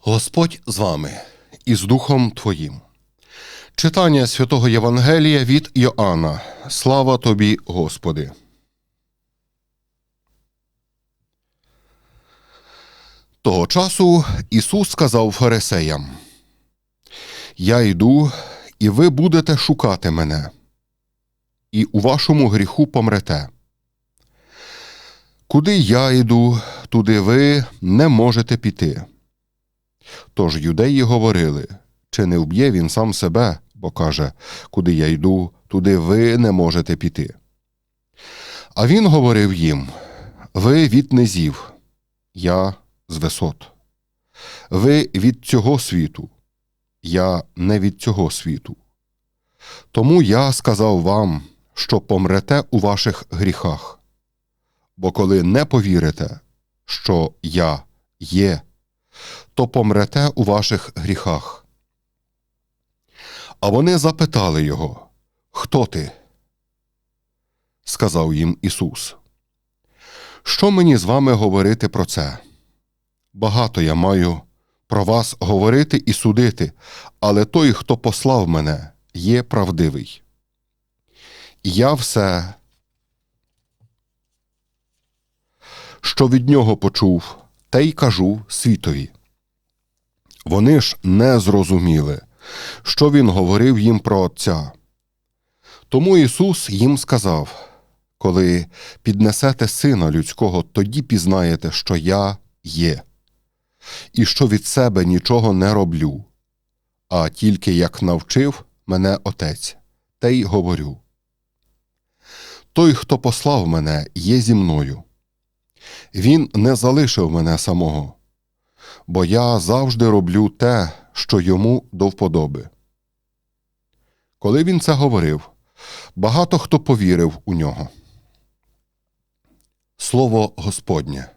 Господь з вами і з Духом Твоїм. Читання святого Євангелія від Йоанна. Слава тобі, Господи. Того часу Ісус сказав фарисеям: Я йду, і ви будете шукати мене, і у вашому гріху помрете. Куди я йду, туди ви не можете піти. Тож юдеї говорили, чи не вб'є він сам себе, бо каже, куди я йду, туди ви не можете піти. А він говорив їм: Ви від низів, я з висот. Ви від цього світу, я не від цього світу. Тому я сказав вам, що помрете у ваших гріхах. Бо коли не повірите, що я є, то помрете у ваших гріхах. А вони запитали його, Хто ти? Сказав їм Ісус. Що мені з вами говорити про це? Багато я маю про вас говорити і судити, але той, хто послав мене, є правдивий. І я все, що від нього почув, те й кажу світові. Вони ж не зрозуміли, що він говорив їм про Отця. Тому Ісус їм сказав коли піднесете Сина Людського, тоді пізнаєте, що я є, і що від себе нічого не роблю, а тільки як навчив мене Отець, те й говорю. Той, хто послав мене, є зі мною. Він не залишив мене самого бо я завжди роблю те, що йому до вподоби. Коли він це говорив, багато хто повірив у нього. Слово Господнє.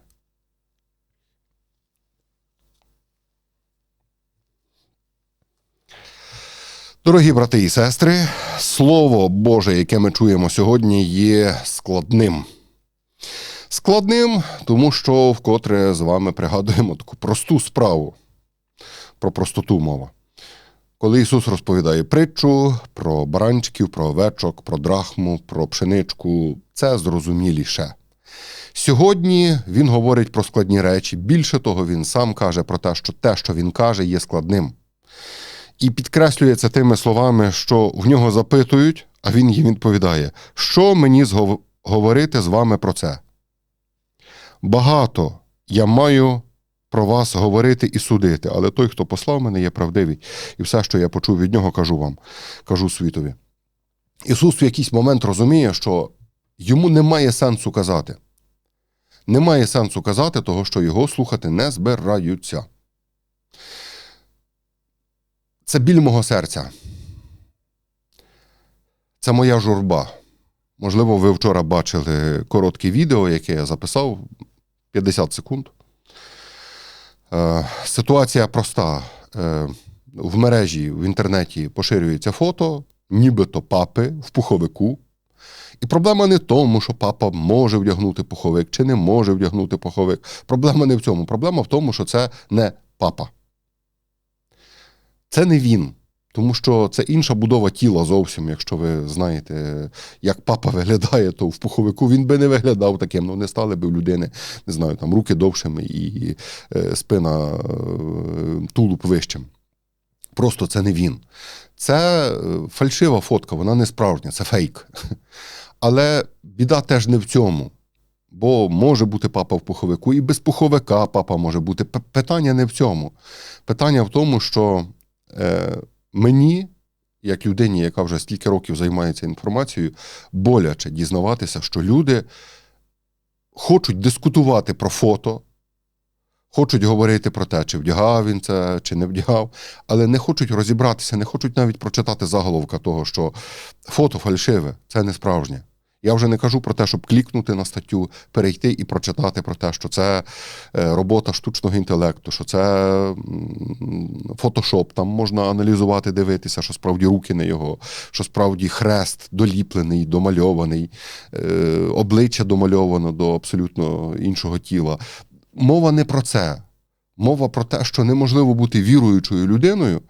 Дорогі брати і сестри, Слово Боже, яке ми чуємо сьогодні, є складним. Складним, тому що вкотре з вами пригадуємо таку просту справу про простоту мова. Коли Ісус розповідає притчу про баранчиків, про овечок, про драхму, про пшеничку, це зрозуміліше. Сьогодні Він говорить про складні речі. Більше того, Він сам каже про те, що те, що Він каже, є складним. І підкреслює це тими словами, що в нього запитують, а він їм відповідає, що мені говорити з вами про це. Багато я маю про вас говорити і судити, але той, хто послав мене, є правдивий. І все, що я почув від нього, кажу вам, кажу світові. Ісус в якийсь момент розуміє, що йому немає сенсу казати. Немає сенсу казати, того, що його слухати не збираються. Це біль мого серця. Це моя журба. Можливо, ви вчора бачили коротке відео, яке я записав 50 секунд. Е, ситуація проста. Е, в мережі в інтернеті поширюється фото, нібито папи в пуховику. І проблема не в тому, що папа може вдягнути пуховик чи не може вдягнути пуховик. Проблема не в цьому. Проблема в тому, що це не папа. Це не він. Тому що це інша будова тіла зовсім. Якщо ви знаєте, як папа виглядає, то в пуховику він би не виглядав таким. Ну не стали би в людини, не знаю, там руки довшими і е, спина е, тулуб вищим. Просто це не він. Це е, фальшива фотка, вона не справжня, це фейк. Але біда теж не в цьому. Бо може бути папа в пуховику, і без пуховика папа може бути. Питання не в цьому. Питання в тому, що. Е, Мені, як людині, яка вже стільки років займається інформацією, боляче дізнаватися, що люди хочуть дискутувати про фото, хочуть говорити про те, чи вдягав він це, чи не вдягав, але не хочуть розібратися, не хочуть навіть прочитати заголовка того, що фото фальшиве, це не справжнє. Я вже не кажу про те, щоб клікнути на статтю, перейти і прочитати про те, що це е, робота штучного інтелекту, що це фотошоп, там можна аналізувати, дивитися, що справді руки не його, що справді хрест доліплений, домальований, е, обличчя домальовано до абсолютно іншого тіла. Мова не про це. Мова про те, що неможливо бути віруючою людиною,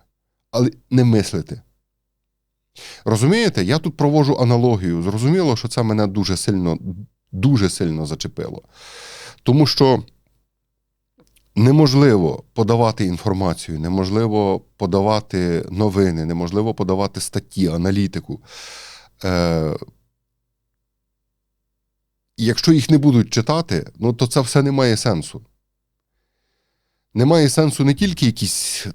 але не мислити. Розумієте, я тут провожу аналогію. Зрозуміло, що це мене дуже сильно, дуже сильно зачепило. Тому що неможливо подавати інформацію, неможливо подавати новини, неможливо подавати статті, аналітику. Е, якщо їх не будуть читати, ну то це все не має сенсу. Немає сенсу не тільки якісь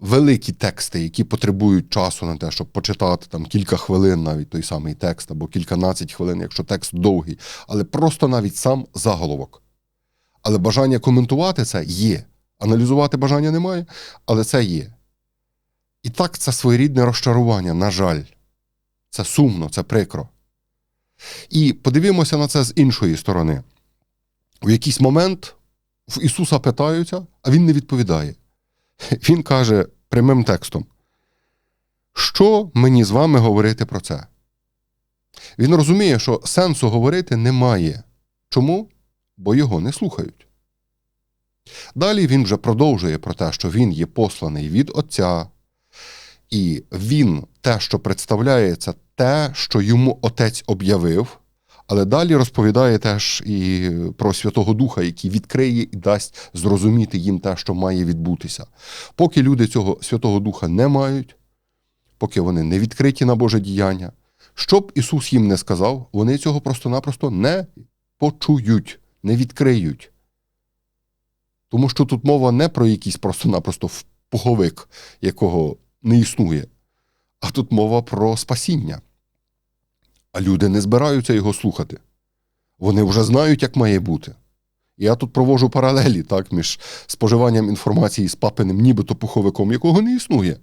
великі тексти, які потребують часу на те, щоб почитати там кілька хвилин, навіть той самий текст, або кільканадцять хвилин, якщо текст довгий, але просто навіть сам заголовок. Але бажання коментувати це є. Аналізувати бажання немає, але це є. І так, це своєрідне розчарування, на жаль. Це сумно, це прикро. І подивімося на це з іншої сторони. У якийсь момент в Ісуса питаються, а Він не відповідає. Він каже прямим текстом: Що мені з вами говорити про це? Він розуміє, що сенсу говорити немає. Чому? Бо його не слухають. Далі він вже продовжує про те, що він є посланий від Отця, і він те, що представляє, це те, що йому отець об'явив. Але далі розповідає теж і про Святого Духа, який відкриє і дасть зрозуміти їм те, що має відбутися. Поки люди цього Святого Духа не мають, поки вони не відкриті на Боже діяння, що б Ісус їм не сказав, вони цього просто-напросто не почують, не відкриють. Тому що тут мова не про якийсь просто-напросто пуховик, якого не існує, а тут мова про спасіння. А люди не збираються його слухати. Вони вже знають, як має бути. Я тут провожу паралелі так, між споживанням інформації з папиним, нібито пуховиком, якого не існує.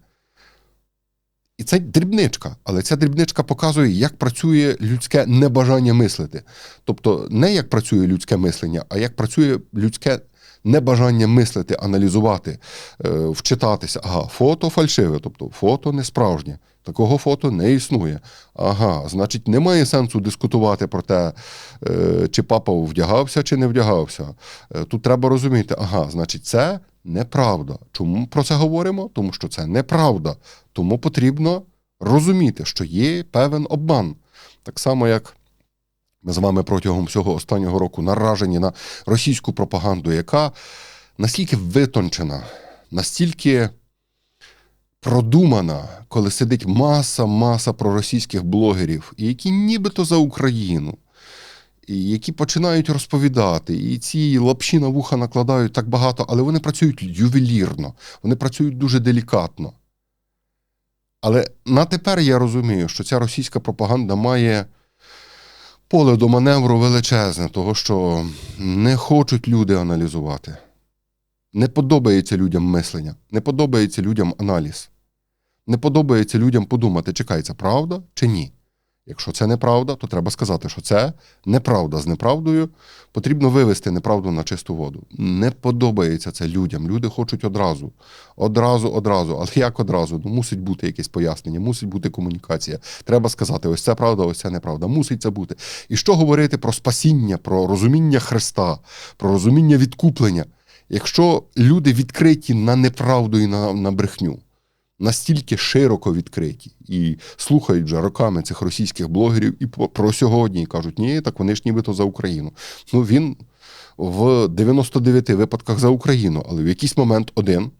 І це дрібничка, але ця дрібничка показує, як працює людське небажання мислити. Тобто, не як працює людське мислення, а як працює людське небажання мислити, аналізувати, е, вчитатися. Ага, фото фальшиве, тобто фото не справжнє. Такого фото не існує. Ага, значить, немає сенсу дискутувати про те, е, чи папа вдягався, чи не вдягався. Е, тут треба розуміти, ага, значить, це неправда. Чому про це говоримо? Тому що це неправда. Тому потрібно розуміти, що є певен обман. Так само, як ми з вами протягом всього останнього року наражені на російську пропаганду, яка настільки витончена, настільки продумана, коли сидить маса, маса проросійських блогерів, які нібито за Україну, і які починають розповідати, і ці лапші на вуха накладають так багато, але вони працюють ювелірно, вони працюють дуже делікатно. Але на тепер я розумію, що ця російська пропаганда має поле до маневру величезне, того що не хочуть люди аналізувати. Не подобається людям мислення, не подобається людям аналіз. Не подобається людям подумати, це правда чи ні. Якщо це неправда, то треба сказати, що це неправда з неправдою. Потрібно вивести неправду на чисту воду. Не подобається це людям. Люди хочуть одразу, одразу, одразу. Але як одразу? Ну, мусить бути якесь пояснення, мусить бути комунікація. Треба сказати, ось це правда, ось це неправда. Мусить це бути. І що говорити про спасіння, про розуміння Христа, про розуміння відкуплення, якщо люди відкриті на неправду і на, на брехню настільки широко відкриті і слухають вже роками цих російських блогерів і про сьогодні і кажуть, ні, так вони ж нібито за Україну. Ну він в 99 випадках за Україну, але в якийсь момент один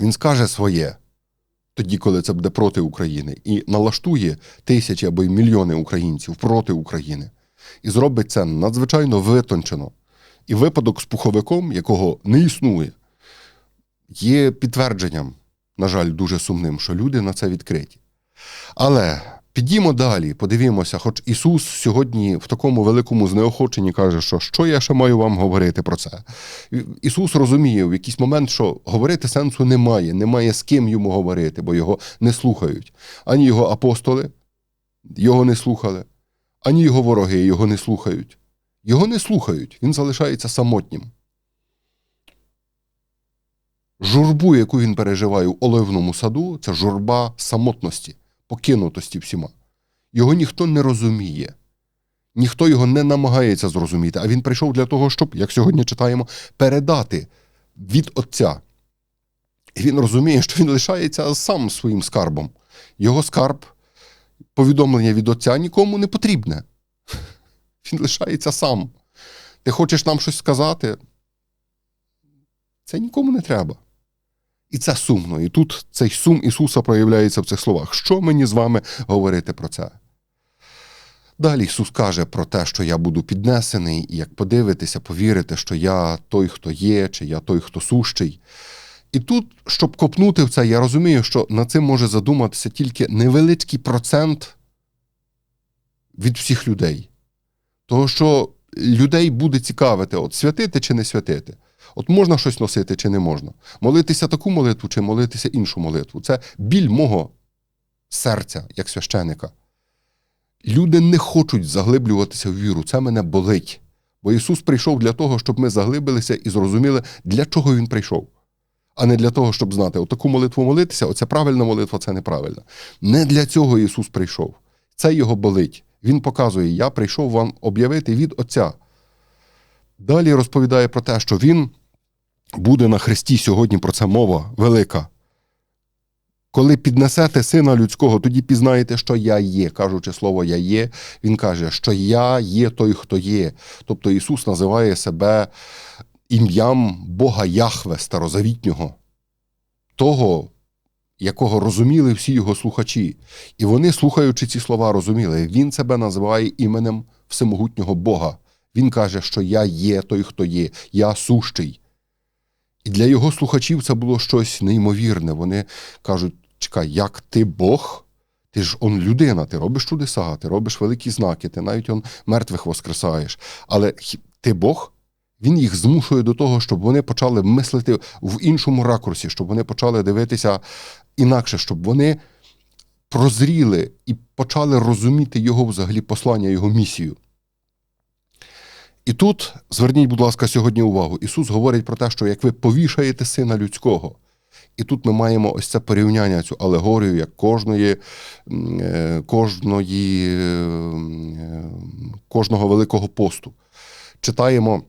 він скаже своє. Тоді, коли це буде проти України, і налаштує тисячі або й мільйони українців проти України, і зробить це надзвичайно витончено. І випадок з пуховиком, якого не існує, є підтвердженням на жаль, дуже сумним, що люди на це відкриті. Але підімо далі, подивімося, хоч Ісус сьогодні в такому великому знеохоченні каже, що що я ще маю вам говорити про це. Ісус розуміє в якийсь момент, що говорити сенсу немає, немає з ким йому говорити, бо його не слухають. Ані його апостоли, його не слухали, ані його вороги його не слухають. Його не слухають, він залишається самотнім. Журбу, яку він переживає у оливному саду, це журба самотності, покинутості всіма. Його ніхто не розуміє, ніхто його не намагається зрозуміти, а він прийшов для того, щоб, як сьогодні читаємо, передати від Отця. І він розуміє, що він лишається сам своїм скарбом. Його скарб, повідомлення від Отця нікому не потрібне. Він лишається сам. Ти хочеш нам щось сказати? Це нікому не треба. І це сумно. І тут цей сум Ісуса проявляється в цих словах. Що мені з вами говорити про це? Далі Ісус каже про те, що я буду піднесений, і як подивитися, повірити, що я той, хто є, чи я той, хто сущий. І тут, щоб копнути в це, я розумію, що над цим може задуматися тільки невеличкий процент від всіх людей. Того, що людей буде цікавити, от святити чи не святити. От можна щось носити чи не можна. Молитися таку молитву чи молитися іншу молитву. Це біль мого серця, як священика. Люди не хочуть заглиблюватися в віру. Це мене болить. Бо Ісус прийшов для того, щоб ми заглибилися і зрозуміли, для чого Він прийшов. А не для того, щоб знати, отаку молитву молитися, оце правильна молитва, це неправильна. Не для цього Ісус прийшов. Це його болить. Він показує: Я прийшов вам об'явити від Отця. Далі розповідає про те, що Він буде на Христі сьогодні про це мова велика. Коли піднесете сина людського, тоді пізнаєте, що я є. Кажучи слово я є, він каже, що я є той, хто є. Тобто Ісус називає себе ім'ям Бога Яхве старозавітнього, того, якого розуміли всі його слухачі. І вони, слухаючи ці слова, розуміли, Він себе називає іменем всемогутнього Бога. Він каже, що я є той, хто є, я сущий. І для його слухачів це було щось неймовірне. Вони кажуть: чекай, як ти Бог? Ти ж он людина, ти робиш чудеса, ти робиш великі знаки, ти навіть он мертвих воскресаєш. Але ти Бог? Він їх змушує до того, щоб вони почали мислити в іншому ракурсі, щоб вони почали дивитися інакше, щоб вони прозріли і почали розуміти його взагалі послання, його місію. І тут зверніть, будь ласка, сьогодні увагу. Ісус говорить про те, що як ви повішаєте сина людського. І тут ми маємо ось це порівняння, цю алегорію, як кожної, кожної, кожного великого посту. Читаємо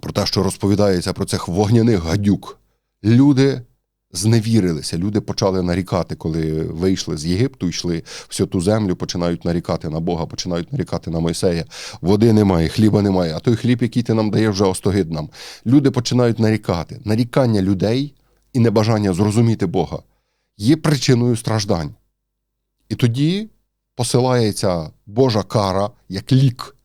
про те, що розповідається про цих вогняних гадюк. Люди зневірилися, люди почали нарікати, коли вийшли з Єгипту, йшли всю ту землю, починають нарікати на Бога, починають нарікати на Мойсея. Води немає, хліба немає, а той хліб, який ти нам даєш, вже остогид нам. Люди починають нарікати. Нарікання людей і небажання зрозуміти Бога є причиною страждань. І тоді посилається Божа кара як лік.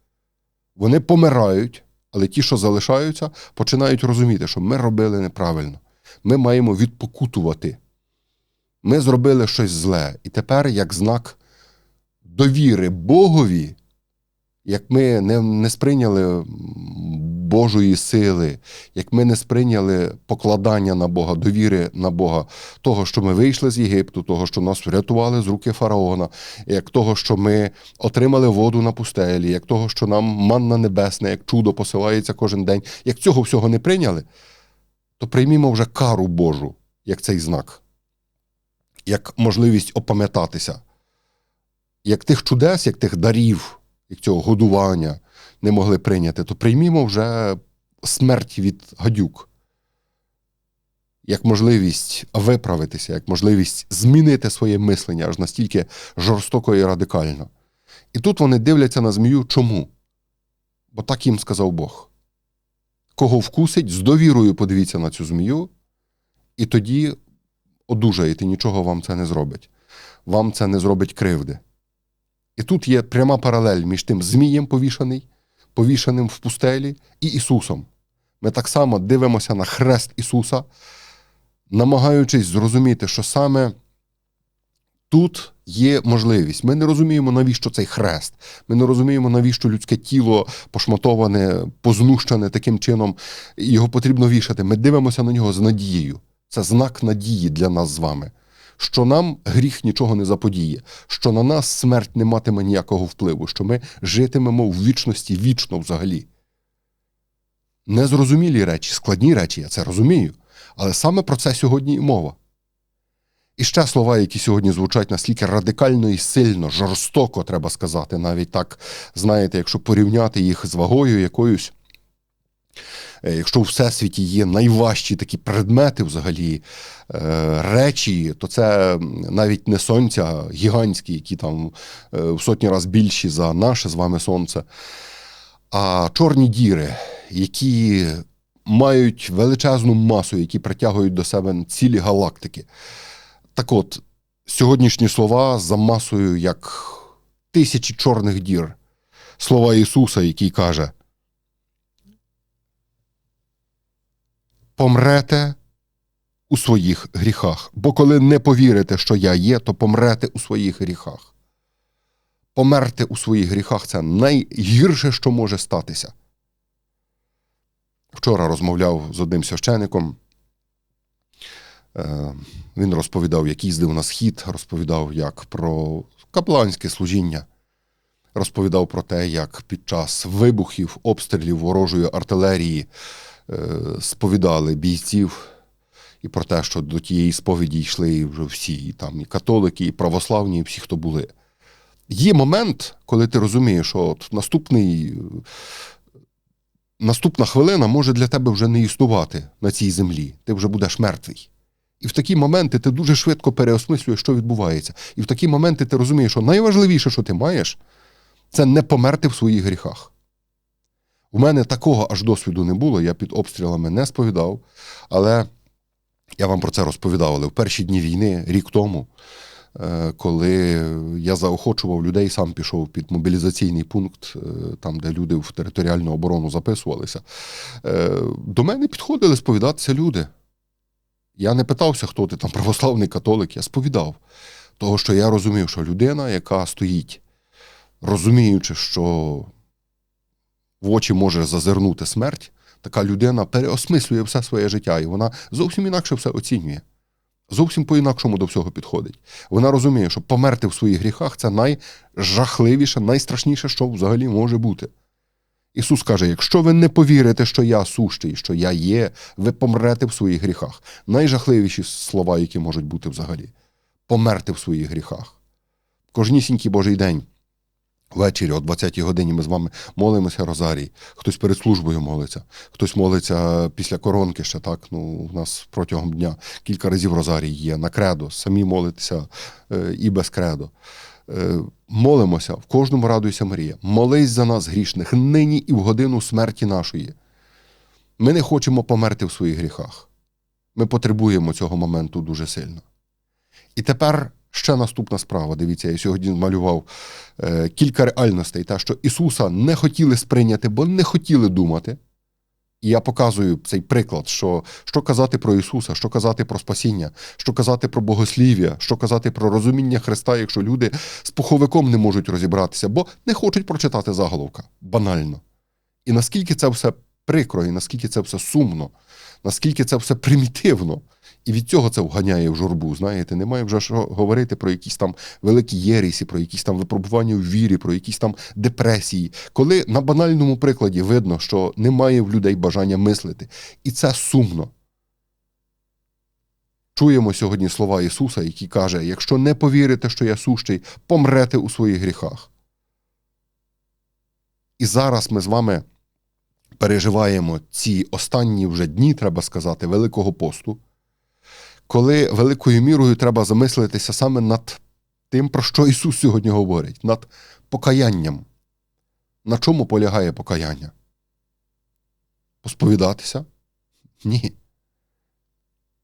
Вони помирають, але ті, що залишаються, починають розуміти, що ми робили неправильно. Ми маємо відпокутувати. Ми зробили щось зле. І тепер, як знак довіри Богові, як ми не, не сприйняли Божої сили, як ми не сприйняли покладання на Бога, довіри на Бога, того, що ми вийшли з Єгипту, того, що нас врятували з руки фараона, як того, що ми отримали воду на пустелі, як того, що нам манна небесне, як чудо посилається кожен день, як цього всього не прийняли, то приймімо вже кару Божу, як цей знак, як можливість опам'ятатися, як тих чудес, як тих дарів, як цього годування не могли прийняти, то приймімо вже смерть від гадюк. Як можливість виправитися, як можливість змінити своє мислення аж настільки жорстоко і радикально. І тут вони дивляться на змію чому? Бо так їм сказав Бог. Кого вкусить, з довірою подивіться на цю змію, і тоді одужаєте, нічого вам це не зробить. Вам це не зробить кривди. І тут є пряма паралель між тим Змієм повішаний, повішаним в пустелі, і Ісусом. Ми так само дивимося на хрест Ісуса, намагаючись зрозуміти, що саме тут є можливість. Ми не розуміємо, навіщо цей хрест. Ми не розуміємо, навіщо людське тіло пошматоване, познущене таким чином, його потрібно вішати. Ми дивимося на нього з надією. Це знак надії для нас з вами. що нам гріх нічого не заподіє, що на нас смерть не матиме ніякого впливу, що ми житимемо в вічності вічно взагалі. Незрозумілі речі, складні речі, я це розумію. Але саме про це сьогодні і мова. І ще слова, які сьогодні звучать настільки радикально і сильно, жорстоко, треба сказати, навіть так, знаєте, якщо порівняти їх з вагою якоюсь. Е, Якщо у всесвіті є найважчі такі предмети, взагалі, е, речі, то це навіть не сонця, гігантські, які там е, в сотні разів більші за наше з вами сонце, а чорні діри, які мають величезну масу, які притягують до себе цілі галактики. Так от, сьогоднішні слова за масою як тисячі чорних дір. Слова Ісуса, який каже: Помрете у своїх гріхах. Бо коли не повірите, що я є, то помрете у своїх гріхах. Померти у своїх гріхах це найгірше, що може статися. Вчора розмовляв з одним священником. Е, Він розповідав, як їздив на схід, розповідав як про капланське служіння, розповідав про те, як під час вибухів, обстрілів ворожої артилерії е, сповідали бійців, і про те, що до тієї сповіді йшли вже всі, і там і католики, і православні, і всі, хто були. Є момент, коли ти розумієш, що от наступний. Наступна хвилина може для тебе вже не існувати на цій землі. Ти вже будеш мертвий. І в такі моменти ти дуже швидко переосмислюєш, що відбувається. І в такі моменти ти розумієш, що найважливіше, що ти маєш, це не померти в своїх гріхах. У мене такого аж досвіду не було, я під обстрілами не сповідав, але я вам про це розповідав. Але в перші дні війни, рік тому, е, коли я заохочував людей, сам пішов під мобілізаційний пункт, е, там, де люди в територіальну оборону записувалися, е, до мене підходили сповідатися люди. Я не питався, хто ти там православний католик, я сповідав. Того, що я розумів, що людина, яка стоїть, розуміючи, що в очі може зазирнути смерть, така людина переосмислює все своє життя, і вона зовсім інакше все оцінює. Зовсім по-інакшому до всього підходить. Вона розуміє, що померти в своїх гріхах це найжахливіше, найстрашніше, що взагалі може бути. Ісус каже: якщо ви не повірите, що я сущий, що я є, ви помрете в своїх гріхах. Найжахливіші слова, які можуть бути взагалі. Померти в своїх гріхах. Кожнісінький Божий день. Ввечері о 20-й годині ми з вами молимося Розарій. Хтось перед службою молиться, хтось молиться після коронки ще так. Ну, у нас протягом дня кілька разів Розарій є на кредо, самі молитися е, і без кредо. Е, молимося, в кожному радуйся Марія. Молись за нас грішних, нині і в годину смерті нашої. Ми не хочемо померти в своїх гріхах. Ми потребуємо цього моменту дуже сильно. І тепер ще наступна справа. Дивіться, я сьогодні малював е, кілька реальностей, та, що Ісуса не хотіли сприйняти, бо не хотіли думати. І я показую цей приклад, що що казати про Ісуса, що казати про спасіння, що казати про богослів'я, що казати про розуміння Христа, якщо люди з пуховиком не можуть розібратися, бо не хочуть прочитати заголовка. Банально. І наскільки це все прикро, і наскільки це все сумно, наскільки це все примітивно. І від цього це вганяє в журбу. Знаєте, немає вже що говорити про якісь там великі єрісі, про якісь там випробування в вірі, про якісь там депресії. Коли на банальному прикладі видно, що немає в людей бажання мислити. І це сумно. Чуємо сьогодні слова Ісуса, який каже: якщо не повірите, що я сущий, помрете у своїх гріхах. І зараз ми з вами переживаємо ці останні вже дні, треба сказати, Великого посту коли великою мірою треба замислитися саме над тим, про що Ісус сьогодні говорить, над покаянням. На чому полягає покаяння? Посповідатися? Ні.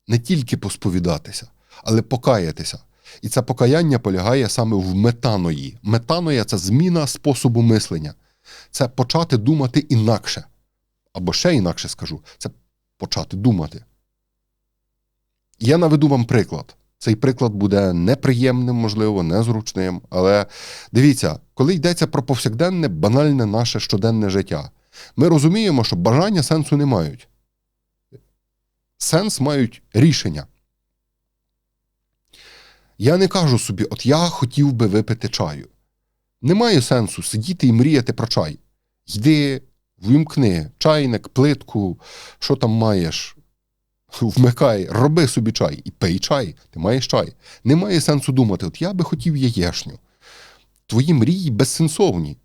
Не тільки посповідатися, але покаятися. І це покаяння полягає саме в метаної. Метаноя це зміна способу мислення. Це почати думати інакше. Або ще інакше скажу, це почати думати. Я наведу вам приклад. Цей приклад буде неприємним, можливо, незручним. Але дивіться, коли йдеться про повсякденне, банальне наше щоденне життя, ми розуміємо, що бажання сенсу не мають. Сенс мають рішення. Я не кажу собі, от я хотів би випити чаю. Немає сенсу сидіти і мріяти про чай. Йди, вимкни чайник, плитку, що там маєш, вмикай, роби собі чай і пий чай, ти маєш чай. Немає сенсу думати, от я би хотів яєшню. Твої мрії безсенсовні.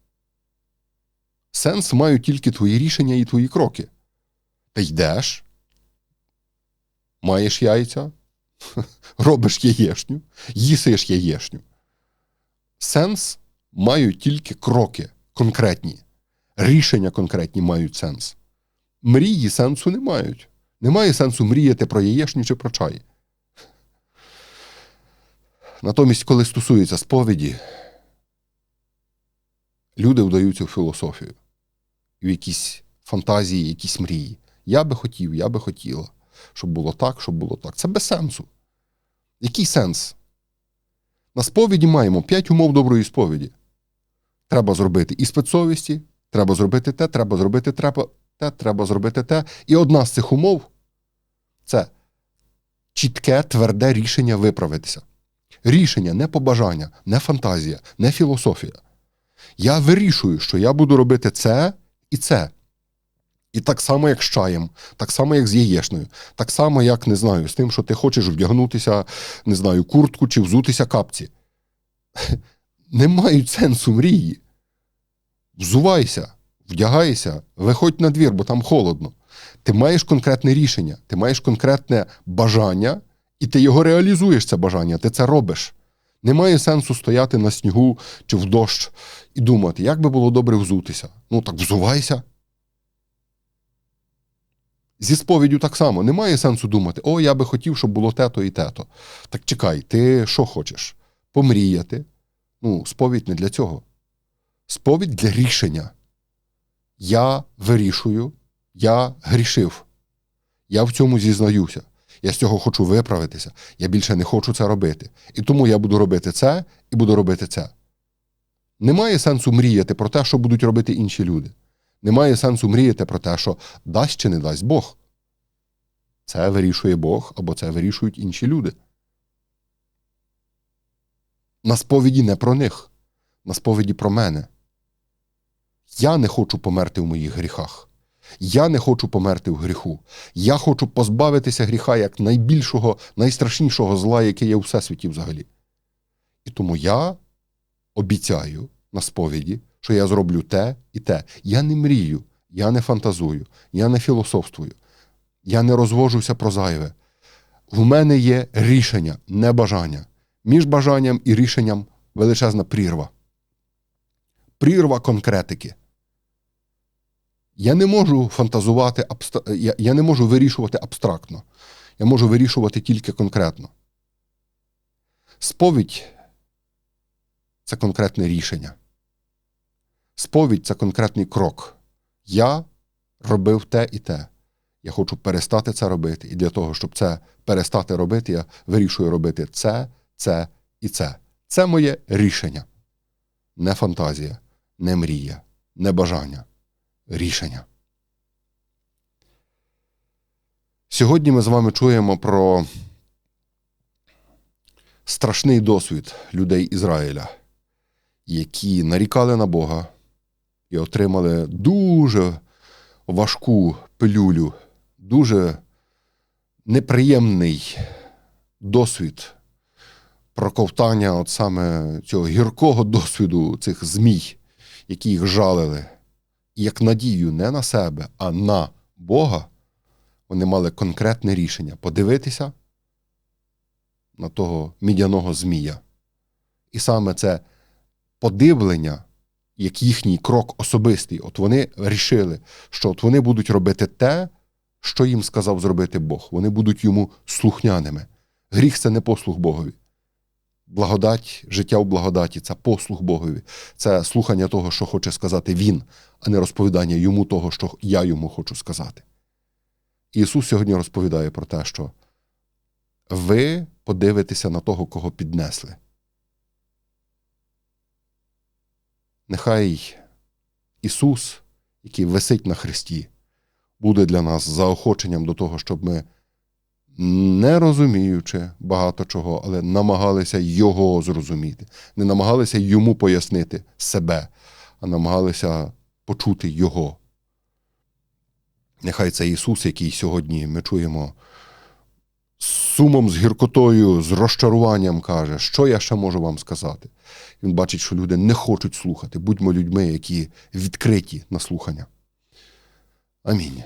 Сенс мають тільки твої рішення і твої кроки. Ти йдеш, маєш яйця, робиш яєшню, їсиш яєшню. Сенс мають тільки кроки конкретні, рішення конкретні мають сенс. Мрії сенсу не мають. Немає сенсу мріяти про яєшню чи про чай. Натомість, коли стосується сповіді, люди вдаються в філософію, в якісь фантазії, якісь мрії. Я би хотів, я би хотіла, щоб було так, щоб було так. Це без сенсу. Який сенс? На сповіді маємо п'ять умов доброї сповіді. Треба зробити і спецсовісті, треба зробити те, треба зробити те, треба зробити те. І одна з цих умов це чітке, тверде рішення виправитися. Рішення не побажання, не фантазія, не філософія. Я вирішую, що я буду робити це і це. І так само, як з чаєм, так само, як з яєшною, так само, як не знаю, з тим, що ти хочеш вдягнутися, не знаю, куртку чи взутися капці. Не мають сенсу мрії. Взувайся, вдягайся, виходь на двір, бо там холодно. Ти маєш конкретне рішення, ти маєш конкретне бажання, і ти його реалізуєш, це бажання, ти це робиш. Немає сенсу стояти на снігу чи в дощ і думати, як би було добре взутися. Ну так взувайся. Зі сповіддю так само немає сенсу думати, о, я би хотів, щоб було те-то і те-то. Так чекай, ти що хочеш? Помріяти? Ну, сповідь не для цього. Сповідь для рішення. Я вирішую, я грішив. Я в цьому зізнаюся. Я з цього хочу виправитися. Я більше не хочу це робити. І тому я буду робити це і буду робити це. Немає сенсу мріяти про те, що будуть робити інші люди. Немає сенсу мріяти про те, що дасть чи не дасть Бог. Це вирішує Бог або це вирішують інші люди. На сповіді не про них, на сповіді про мене. Я не хочу померти в моїх гріхах. Я не хочу померти в гріху. Я хочу позбавитися гріха як найбільшого, найстрашнішого зла, яке є у всесвіті взагалі. І тому я обіцяю на сповіді, що я зроблю те і те. Я не мрію, я не фантазую, я не філософствую, я не розвожуся про зайве. В мене є рішення, не бажання. Між бажанням і рішенням величезна прірва. Прірва конкретики. Я не можу фантазувати, я, я не можу вирішувати абстрактно. Я можу вирішувати тільки конкретно. Сповідь це конкретне рішення. Сповідь це конкретний крок. Я робив те і те. Я хочу перестати це робити. І для того, щоб це перестати робити, я вирішую робити це, це і це. Це моє рішення. Не фантазія, не мрія, не бажання. Рішення. Сьогодні ми з вами чуємо про страшний досвід людей Ізраїля, які нарікали на Бога і отримали дуже важку пилюлю, дуже неприємний досвід проковтання от саме цього гіркого досвіду цих змій, які їх жалили. Як надію не на себе, а на Бога, вони мали конкретне рішення подивитися на того мідяного Змія. І саме це подивлення, як їхній крок особистий, от вони рішили, що от вони будуть робити те, що їм сказав зробити Бог. Вони будуть йому слухняними. Гріх це не послух Богові. Благодать, життя у благодаті це послух Богові, це слухання того, що хоче сказати Він, а не розповідання йому того, що я йому хочу сказати. Ісус сьогодні розповідає про те, що ви подивитеся на того, кого піднесли. Нехай Ісус, який висить на Христі, буде для нас заохоченням до того, щоб ми не розуміючи багато чого, але намагалися його зрозуміти, не намагалися йому пояснити себе, а намагалися почути його. Нехай це Ісус, який сьогодні ми чуємо з сумом, з гіркотою, з розчаруванням каже, що я ще можу вам сказати. Він бачить, що люди не хочуть слухати. Будьмо людьми, які відкриті на слухання. Амінь.